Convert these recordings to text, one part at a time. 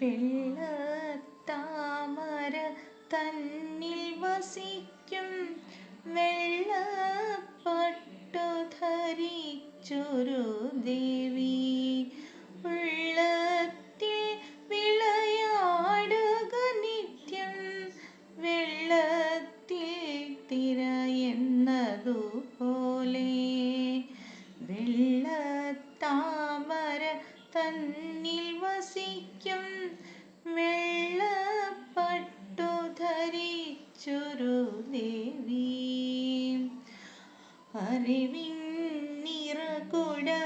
വെള്ളത്താമര തന്നിൽ വസിക്കും. വെള്ളപ്പട്ടു ധരിച്ചൊരു ദേവി ഉള്ളത്തിൽ വിളയാടുക നിത്യം. വെള്ളത്തിൽ തിരയെന്നതുപോലെ വെള്ളത്താമര തന്നിൽ വസിക്കും വെള്ളപ്പട്ടു ധരിച്ചൊരു ദേവി. അറിവിൻ നിറകുടമായൊരു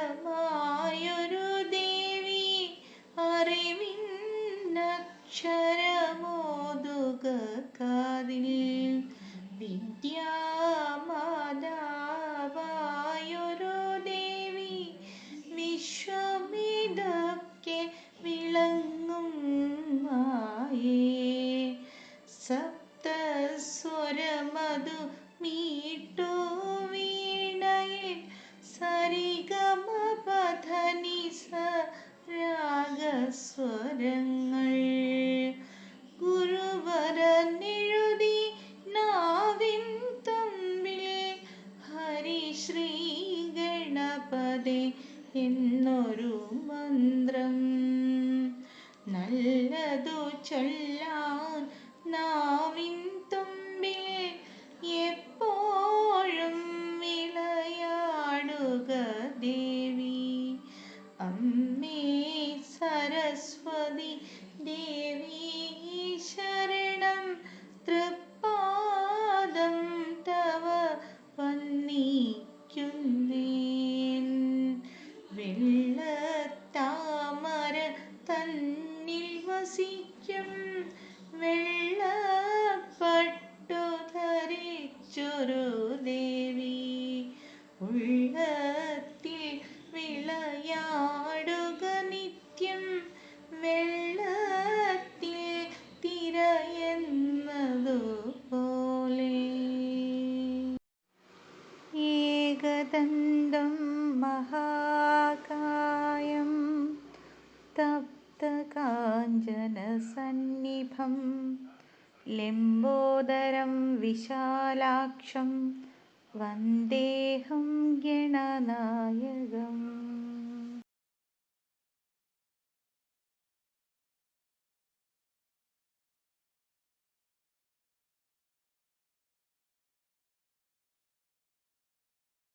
സപ്തസ്വരമതു മീട്ടു വീണയിൽ സരിഗമ പധനി രാഗസ്വരങ്ങൾ ഗുരുവരനെഴുതി നാവിൻ തുമ്പിൽ ഹരിശ്രീ ഗണപതി എന്നൊരു മന്ത്രം. നല്ലതു ചൊല്ലാൻ നാവിൻ തുമ്പിൽ എപ്പോഴും വിളയാടുക ദേവി. അമ്മേ സരസ്വതി ദേവി ശരണം തൃപ്പാദം തവ വന്നിക്കുന്നേൻ വെള്ളത്താമര തന്നിൽ വസിക്കും വെള്ളപ്പട്ടു ധരിച്ചൊരു ദേവി. ഉള്ളത്തിൽ വിളയാടുക നിത്യം വെള്ളത്തിൽ തിരയെന്നതുപോലെ. ഏകദന്തം മഹാകായം शङ्खं लिम्बोदरं विशालाक्षं वन्देहं गणनायकम्